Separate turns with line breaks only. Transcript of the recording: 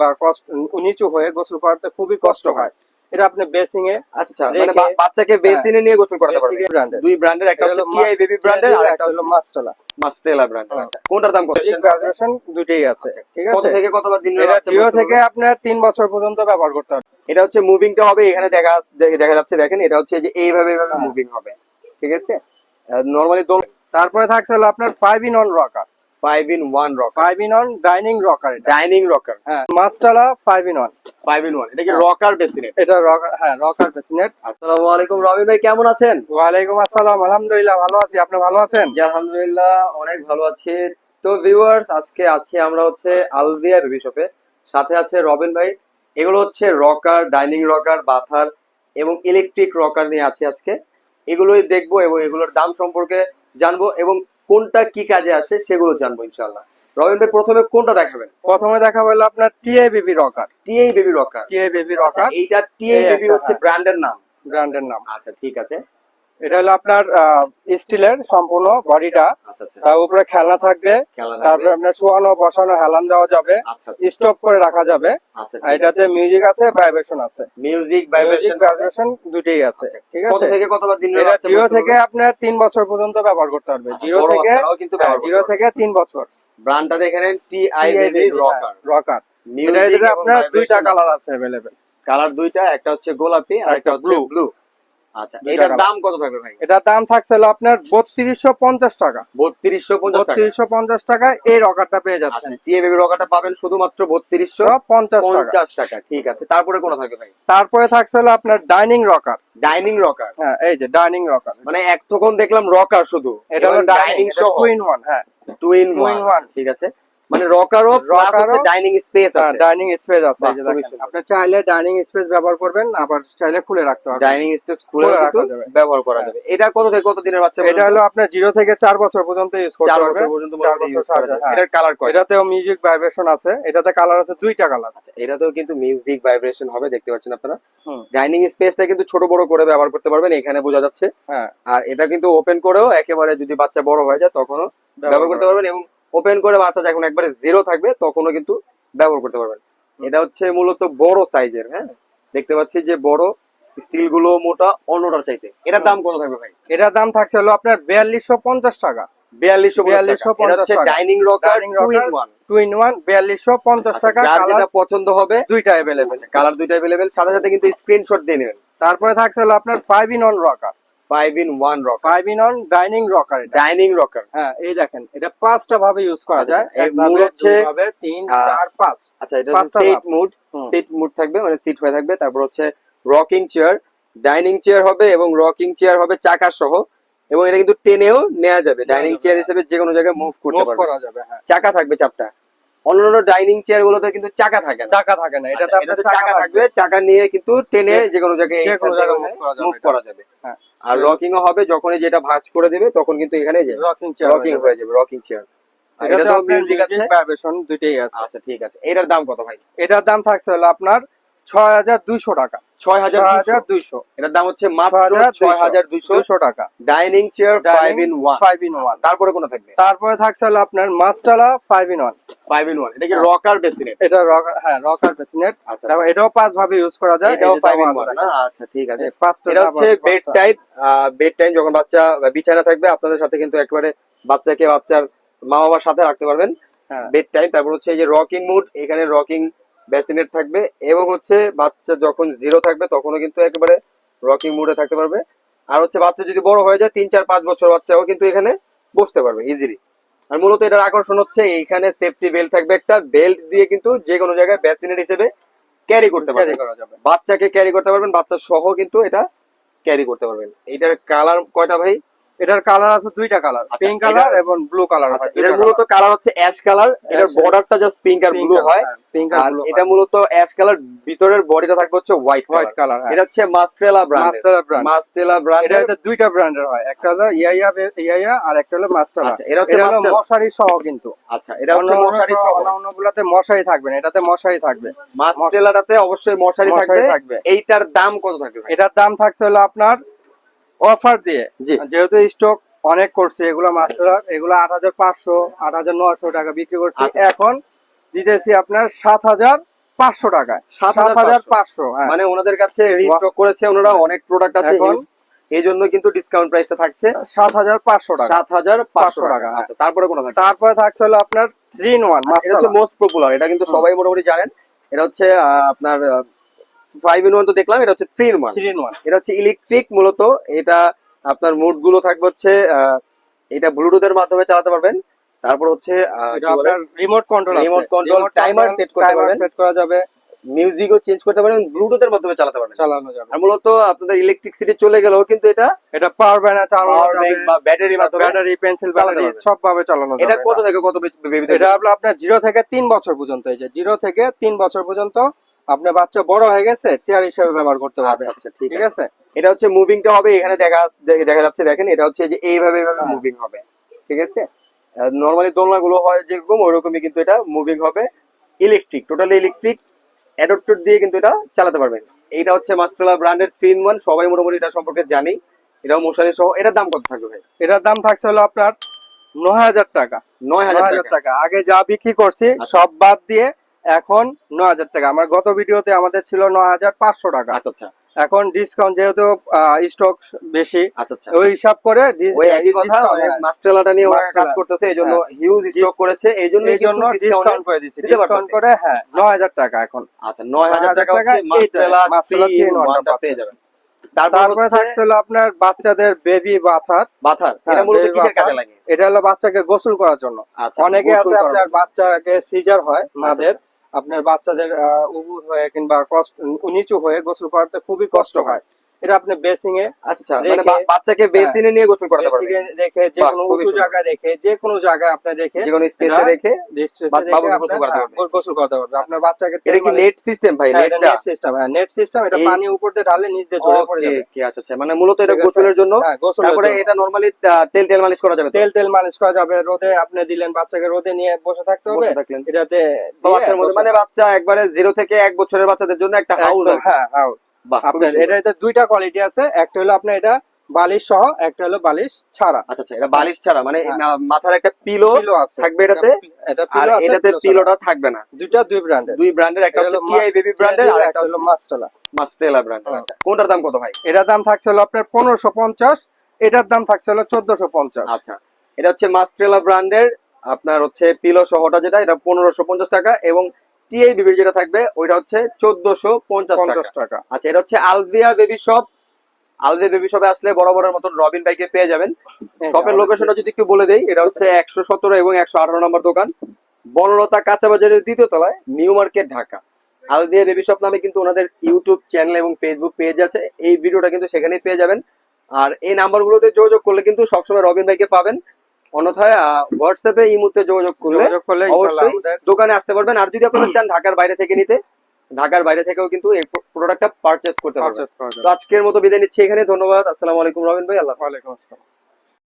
বা কষ্ট নিচু হয়ে গোসল করাতে খুবই কষ্ট হয়। এটা আপনি বেসিং এ
আচ্ছা মানে
রেখে-
বা- বাচ্চাকে বেসিনে নিয়ে গোসল করাতে পারবে।
Basic
দুই ব্র্যান্ডের একটা হচ্ছে টিআই বেবি ব্র্যান্ডের আর একটা হচ্ছে
মাস্টালা
মাস্টেলা ব্র্যান্ডের
হুম।
আচ্ছা কোনটার দাম কত?
দুটেই আছে ঠিক
কত
আছে?
থেকে কতবার দিন
এটা জিরো থেকে আপনার তিন বছর পর্যন্ত ব্যবহার করতে হবে।
এটা হচ্ছে মুভিংটা হবে এখানে দেখা দেখা যাচ্ছে দেখেন এটা হচ্ছে যে এইভাবে এইভাবে
হ্যাঁ।
মুভিং হবে ঠিক আছে? নরমালি দোল
তারপরে থাকছে হলো আপনার five in one rocker
five in one rock
five in one dining rocker
dining rocker
হ্যাঁ Mastela five in one
five in one এটা কি
হ্যাঁ।
রকার বেসিনেট
এটা রকার হ্যাঁ রকার পেসিনেট
আসসালামু আলাইকুম রবি ভাই কেমন আছেন?
ওয়ালাইকুম আসসালাম আলহামদুলিল্লাহ ভালো আছি। আপনি ভালো আছেন?
জি আলহামদুলিল্লাহ অনেক ভালো আছি। তো ভিউয়ার্স আজকে আছি আমরা হচ্ছে আলভিয়া বেবি শপে। সাথে আছে রবিন ভাই। এগুলো হচ্ছে রকার ডাইনিং রকার বাথার এবং ইলেকট্রিক রকার নিয়ে আছি আজকে। এগুলোই দেখব এবং এগুলোর দাম সম্পর্কে জানব এবং কোনটা কি কাজে আসে সেগুলো জানব ইনশাল্লাহ রবিন ভাই প্রথমে কোনটা দেখাবেন?
প্রথমে দেখা হলো আপনার TA baby rocker.
TI baby rocker.
TA baby
আচ্ছা
রকার
এইটা টিআই বেবি হচ্ছে। ব্র্যান্ডের নাম।
ব্র্যান্ডের নাম।
আচ্ছা ঠিক আছে।
এটা হলো আপনার স্টিলের সম্পূর্ণ বডিটা।
আচ্ছা আচ্ছা।
তার উপরে খেলনা থাকবে। তারপরে আপনার শোয়ানো বসানো হেলান দেওয়া যাবে।
আচ্ছা
স্টপ করে রাখা যাবে। এটাতে মিউজিক আছে ভাইব্রেশন আছে।
Music vibration.
ভাইব্রেশন দুটেই আছে ঠিক।
কত
আছে?
থেকে কতবার দিন
এটা জিরো থেকে আপনার তিন বছর পর্যন্ত ব্যবহার করতে পারবে। জিরো থেকে
কিন্তু
জিরো থেকে তিন বছর।
ব্র্যান্ডটা দেখেন টি আই রকার
রকার আপনার দুইটা কালার আছে। অ্যাভেলেবেল
কালার দুইটা একটা হচ্ছে গোলাপি আর একটা
একটা
হচ্ছে ব্লু আচ্ছা
দুইটা
এটার দাম কত থাকবে ভাই?
এটার দাম থাকছে আপনার বত্রিশশো পঞ্চাশ টাকা।
বত্রিশশো
বত্রিশশো পঞ্চাশ টাকা এই রকারটা পেয়ে
আচ্ছা রকারটা পাবেন শুধুমাত্র বত্রিশশো
পঞ্চাশ
পঞ্চাশ টাকা ঠিক আছে। তারপরে কোন থাকবে ভাই?
তারপরে থাকছে হলো আপনার ডাইনিং রকার।
Dining rocker.
হ্যাঁ এই যে ডাইনিং রকার।
মানে এক তখন দেখলাম রকার শুধু।
এটা হলো ডাইনিং
সহ।
টু ইন ওয়ান হ্যাঁ
টু ইন ওয়ান ঠিক আছে। মানে রকারও প্লাস হচ্ছে ডাইনিং স্পেস আছে।
ডাইনিং স্পেস আছে এই যে দেখেন। আপনি চাইলে ডাইনিং স্পেস ব্যবহার করবেন আবার চাইলে খুলে রাখতে পারবেন।
ডাইনিং স্পেস খুলে রাখা
যাবে।
ব্যবহার করা যাবে। এটা কত থেকে কত দিনের বাচ্চা
এটা হলো আপনার জিরো থেকে চার বছর পর্যন্ত ইউজ করতে পারবে
বছর পর্যন্ত use করা যাবে।
হ্যাঁ।
এটার কালার কয়টা
এটাতেও মিউজিক ভাইব্রেশন আছে এটাতে কালার আছে দুইটা কালার
আচ্ছা এটাতেও কিন্তু মিউজিক ভাইব্রেশন হবে দেখতে পাচ্ছেন আপনারা। ডাইনিং স্পেসটা কিন্তু ছোট বড় করে ব্যবহার করতে পারবেন এখানে বোঝা যাচ্ছে।
হ্যাঁ।
আর এটা কিন্তু ওপেন করেও একেবারে যদি বাচ্চা বড় হয়ে যায় তখনও ব্যবহার করতে পারবেন এবং ওপেন করে বাচ্চা যখন একবারে জিরো থাকবে তখনও কিন্তু ব্যবহার করতে পারবেন। এটা হচ্ছে মূলত বড় সাইজের হ্যাঁ? দেখতে পাচ্ছি যে বড় স্টিলগুলো মোটা অন্যটার চাইতে। এটার দাম কত থাকবে ভাই?
এটার দাম থাকছে হলো আপনার বিয়াল্লিশশো পঞ্চাশ টাকা।
বিয়াল্লিশশো
টাকা।
Dining rocker
Dining
two in one
two in one বিয়াল্লিশশো পঞ্চাশ টাকা।
যেটা পছন্দ হবে
দুইটা অ্যাভেলেবেল
কালার দুইটা অ্যাভেলেবেল সাথে সাথে কিন্তু স্ক্রিনশট দিয়ে নেবেন।
তারপরে থাকছে হলো আপনার five in one rocker
five in one rock
five in one dining rocker
dining rocker
হ্যাঁ এই দেখেন এটা পাঁচটা ভাবে ইউজ করা
আচ্ছা,
যায়। এক ভাবে,
হচ্ছে,
তিন চার পাঁচ।
আচ্ছা এটা সিট মুড। সিট মুড থাকবে মানে সিট হয়ে থাকবে। তারপর হচ্ছে রকিং চেয়ার ডাইনিং চেয়ার হবে এবং রকিং চেয়ার হবে চাকা সহ এবং এটা কিন্তু টেনেও নেওয়া যাবে ডাইনিং চেয়ার
হ্যাঁ।
হিসেবে যে কোনো জায়গায় মুভ করতে পারবে।
হ্যাঁ।
চাকা থাকবে চারটা। অন্যান্য ডাইনিং চেয়ার গুলোতে কিন্তু চাকা থাকে না।
চাকা থাকে না এটাতে
আচ্ছা,
আপনার
চাকা থাকবে। চাকা নিয়ে কিন্তু টেনে
যে-
কোনো জায়গায়
যে কোনো জায়গায় করা যাবে।
মুভ করা যাবে।
হ্যাঁ।
আর রকিং হবে যখনই যেটা ভাঁজ করে দেবে তখন কিন্তু এখানে যে
রকিং চেয়ার
রকিং হয়ে যাবে। রকিং চেয়ার এটা তো মিউজিক আছে?
ভাইব্রেশন দুটেই আছে।
আচ্ছা ঠিক আছে। এটার দাম কত ভাই?
এটার দাম থাকছে হলো আপনার ছয় হাজার দুইশো টাকা।
ছয় হাজার
দুইশো।
এটার দাম হচ্ছে মাত্র ছয় হাজার দুইশো।
টাকা।
Dining chair five in one
five in one
তারপরে কোনো থাকবে?
তারপরে থাকছে হলো আপনার Mastela five in one
five in one এটা কি রকার বেসিনেট
এটা রক- হ্যাঁ রকার
আচ্ছা
তারপর এটাও পাঁচ ভাবে ইউজ করা যায়
এটাও ফাইভ ইন ওয়ান আচ্ছা ঠিক আছে।
পাঁচটা
এটা হচ্ছে বেড টাইপ বেড টাইম যখন বাচ্চা বিছানা থাকবে আপনাদের সাথে কিন্তু একবারে বাচ্চাকে বাচ্চার মা বাবার সাথে রাখতে পারবেন।
হ্যাঁ।
বেড টাইম তারপর হচ্ছে এই যে রকিং মুড এখানে রকিং বেসিনেট থাকবে এবং হচ্ছে বাচ্চা যখন জিরো থাকবে তখনও কিন্তু একেবারে রকিং মুডে থাকতে পারবে। আর হচ্ছে বাচ্চা যদি বড় হয়ে যায় তিন চার পাঁচ বছর বাচ্চাও কিন্তু এখানে বসতে পারবে ইজিলি আর মূলত এটার আকর্ষণ হচ্ছে এইখানে সেফটি বেল্ট থাকবে একটা। বেল্ট দিয়ে কিন্তু যে কোনো জায়গায় বেসিনেট হিসেবে ক্যারি করতে
ক্যারি
পারবে বাচ্চাকে ক্যারি করতে পারবেন বাচ্চা সহ কিন্তু এটা ক্যারি করতে পারবেন। এটার কালার কয়টা ভাই?
এটার কালার আছে দুইটা কালার
আচ্ছা,
পিঙ্ক কালার এবং ব্লু কালার
আচ্ছা
আছে
এটার মূলত কালার। হচ্ছে অ্যাশ কালার এটার বর্ডারটা জাস্ট পিঙ্ক আর ব্লু হয়।
পিঙ্ক
আর এটা মূলত অ্যাশ কালার ভিতরের বডিটা থাকবে হচ্ছে হোয়াইট
হোয়াইট
কালার এটা হচ্ছে Mastela brand
master brand
Mastela brand
এটা দুইটা ব্র্যান্ডের হয় একটা হলো ইয়াইয়া ইয়াইয়া আর একটা হলো মাস্টার
আচ্ছা, এটা হচ্ছে
এটা মশারি সহ কিন্তু।
আচ্ছা এটা হচ্ছে মশারি সহ।
অন্য- অন্যগুলাতে মশারি থাকবে না এটাতে মশারি থাকবে।
মাস্টেলাটাতে অবশ্যই মশারি থাকবে। এইটার দাম কত থাকবে
এটার দাম থাকছে হলো আপনার অফার দিয়ে? যেহেতু স্টক অনেক করছে এগুলো মাস্টার এগুলো আট হাজার পাঁচশো আট হাজার নশো টাকা বিক্রি করছি।
আচ্ছা।
এখন দিতেছি আপনার সাত হাজার পাঁচশো টাকায়। সাত হাজার পাঁচশো হ্যাঁ।
মানে ওনাদের কাছে রিস্টক করেছে ওনারা অনেক প্রোডাক্ট আছে
এখন
এই জন্য কিন্তু ডিসকাউন্ট প্রাইসটা থাকছে।
সাত হাজার পাঁচশো টাকা।
সাত হাজার পাঁচশো টাকা। আচ্ছা তারপরে কোনো থাকছে?
তারপরে থাকছে হলো আপনার থ্রি ইন ওয়ান
এটা হচ্ছে মোস্ট পপুলার এটা কিন্তু সবাই মোটামুটি জানেন। এটা হচ্ছে আহ, আপনার ফাইভ ইন ওয়ান তো দেখলাম এটা হচ্ছে three in one
three in one
এটা হচ্ছে ইলেকট্রিক মূলত এটা আপনার মুডগুলো থাকবে হচ্ছে এটা ব্লুটুথের মাধ্যমে চালাতে পারবেন। তারপর হচ্ছে
remote control
Remote control, timer set করতে পারবেন।
সেট করা যাবে।
মিউজিকও চেঞ্জ করতে পারবেন ব্লুটুথের মাধ্যমে চালাতে পারবেন।
চালানো যাবে।
আর মূলত আপনাদের ইলেকট্রিসিটি চলে গেলেও কিন্তু এটা
এটা পাওয়ার ব্যানার চালানো যাবে।
ব্যাংক বা ব্যাটারি মাধ্যমে
ব্যাটারি পেন্সিল
চালাতে
সব ভাবে চালানো যাবে।
এটা কত থেকে কত বেবিতে
এটা আপনার জিরো থেকে তিন বছর পর্যন্ত এই যে জিরো থেকে তিন বছর পর্যন্ত আপনার বাচ্চা বড় হয়ে গেছে চেয়ার হিসেবে ব্যবহার করতে পারবে।
আচ্ছা আচ্ছা ঠিক আছে। এটা হচ্ছে মুভিংটা হবে এখানে দেখা দেখা যাচ্ছে দেখেন এটা হচ্ছে যে এইভাবে এইভাবে মুভিং হবে। ঠিক আছে? নর্মালি দোলনা গুলো হয় যেরকম ওইরকমই কিন্তু এটা মুভিং হবে। ইলেকট্রিক টোটালি ইলেকট্রিক অ্যাডাপ্টার দিয়ে কিন্তু এটা চালাতে পারবেন। এইটা হচ্ছে মাস্টারলা ব্র্যান্ডের থ্রি ইন ওয়ান সবাই মোটামুটি এটা সম্পর্কে জানি এটাও মশারি সহ এটার দাম কত থাকবে ভাই?
এটার দাম থাকছে হলো আপনার নয় হাজার টাকা।
নয় হাজার টাকা।
আগে যা বিক্রি করছি
আচ্ছা।
সব বাদ দিয়ে এখন নয় হাজার টাকা। আমার গত ভিডিওতে আমাদের ছিল নয় হাজার পাঁচশো টাকা।
আচ্ছা আচ্ছা।
এখন ডিসকাউন্ট যেহেতু স্টক বেশি
আচ্ছা আচ্ছা।
ওই হিসাব করে
ওই একই কথা
discount।
নিয়ে ওরা কাজ করতেছে এই। হিউজ স্টক করেছে এই জন্য
ডিসকাউন্ট করে দিচ্ছি ডিসকাউন্ট করে হ্যাঁ নয় হাজার টাকা এখন।
আচ্ছা
9,000
টাকা
টাকা
হচ্ছে
এইটা,
Mastela
Mastela
three
three in
in
one টা
ওয়ানটা পেয়ে যাবেন। তারপরে হচ্ছে
থাকছে হলো আপনার বাচ্চাদের বেবি বাথার।
বাথার
হ্যাঁ,
এটা মূলত কিসের কাজে লাগে?
এটা হলো বাচ্চাকে গোসল করার জন্য।
আচ্ছা
অনেকে আছে আপনার বাচ্চাকে সিজার হয় মাদের। আপনার বাচ্চাদের উবুর হয়ে কিংবা কষ্ট নিচু হয়ে গোসল করাতে খুবই কষ্ট হয়। এটা আপনি বেসিং এ
আচ্ছা মানে
রেখে-
বা- বাচ্চাকে বেসিনে নিয়ে গোসল করাতে পারবে
বেসিং এ রেখে যে কোনো উঁচু। জায়গায় রেখে যে কোনো জায়গায় আপনি রেখে
যে কোনো স্পেসে রেখে
এ
বাবুকে গোসল করাতে
হ্যাঁ,
পারবে।
গোসল করাতে পারবে আপনার বাচ্চাকে
এটা কি নেট সিস্টেম ভাই নেটটা
নেট সিস্টেম হ্যাঁ নেট সিস্টেম এটা পানি উপর দিয়ে ঢালে নিচ দিয়ে জড়ে পড়ে যাবে।
কি আচ্ছা আচ্ছা মানে মূলত এটা গোসলের জন্য?
হ্যাঁ,
তারপরে এটা নরমালি তেল তেল মালিশ করা যাবে
তেল তেল মালিশ করা যাবে রোদে আপনি দিলেন বাচ্চাকে রোদে নিয়ে বসে থাকতে হবে।
থাকলেন।
এটাতে
বাচ্চার মধ্যে মানে বাচ্চা একবারে জিরো থেকে এক বছরের বাচ্চাদের জন্য একটা হাউস
হ্যাঁ হাউস আপনার। এটাতে দুইটা কোয়ালিটি আছে একটা হলো আপনার এটা বালিশ সহ একটা হলো বালিশ ছাড়া।
আচ্ছা আচ্ছা এটা বালিশ ছাড়া মানে
হ্যাঁ।
মাথার একটা পিলো থাকবে এটাতে? আর এটাতে পিলোটা থাকবে না?
দুইটা দুই ব্র্যান্ডের
দুই ব্র্যান্ডের একটা হচ্ছে টিআই বেবি ব্র্যান্ডের আর একটা
হলো মাস্টালা
মাস্টেলা ব্র্যান্ডের
হ্যাঁ।
আচ্ছা। কোনটার দাম কত ভাই?
এটার দাম থাকছে হলো আপনার পনেরোশো পঞ্চাশ এটার দাম থাকছে হলো চোদ্দশো পঞ্চাশ।
আচ্ছা এটা হচ্ছে মাস্ট্রেলা ব্র্যান্ডের আপনার হচ্ছে পিলো সহটা যেটা এটা পনেরোশো পঞ্চাশ টাকা এবং টিআই বিবির যেটা থাকবে ওইটা হচ্ছে চোদ্দশো পঞ্চাশ টাকা। আচ্ছা এটা হচ্ছে আলভিয়া বেবি শপ বেবি শপে আসলে বরাবরের মতন রবিন ভাইকে পেয়ে যাবেন। শপের লোকেশনটা যদি একটু বলে দেই এটা হচ্ছে একশো সতেরো এবং একশো আঠারো নম্বর দোকান। বনলতা কাঁচা বাজারের দ্বিতীয় তলায় new market Dhaka আলদিয়া baby shop নামে কিন্তু ওনাদের ইউটিউব চ্যানেল এবং ফেসবুক পেজ আছে। এই ভিডিওটা কিন্তু সেখানেই পেয়ে যাবেন। আর এই নাম্বারগুলোতে যোগাযোগ করলে কিন্তু সবসময় রবিন ভাইকে পাবেন। অন্যথায় হোয়াটসঅ্যাপে এই মুহূর্তে যোগাযোগ করলে অবশ্যই দোকানে আসতে পারবেন। আর যদি আপনারা চান ঢাকার বাইরে থেকে নিতে ঢাকার বাইরে থেকেও কিন্তু এই প্রোডাক্টটা পারচেস করতে পারবেন। তো আজকের মতো বিদায় নিচ্ছি এখানে ধন্যবাদ। আসসালামু আলাইকুম রবিন ভাই আল্লাহ
ওয়ালাইকুম আসসালাম।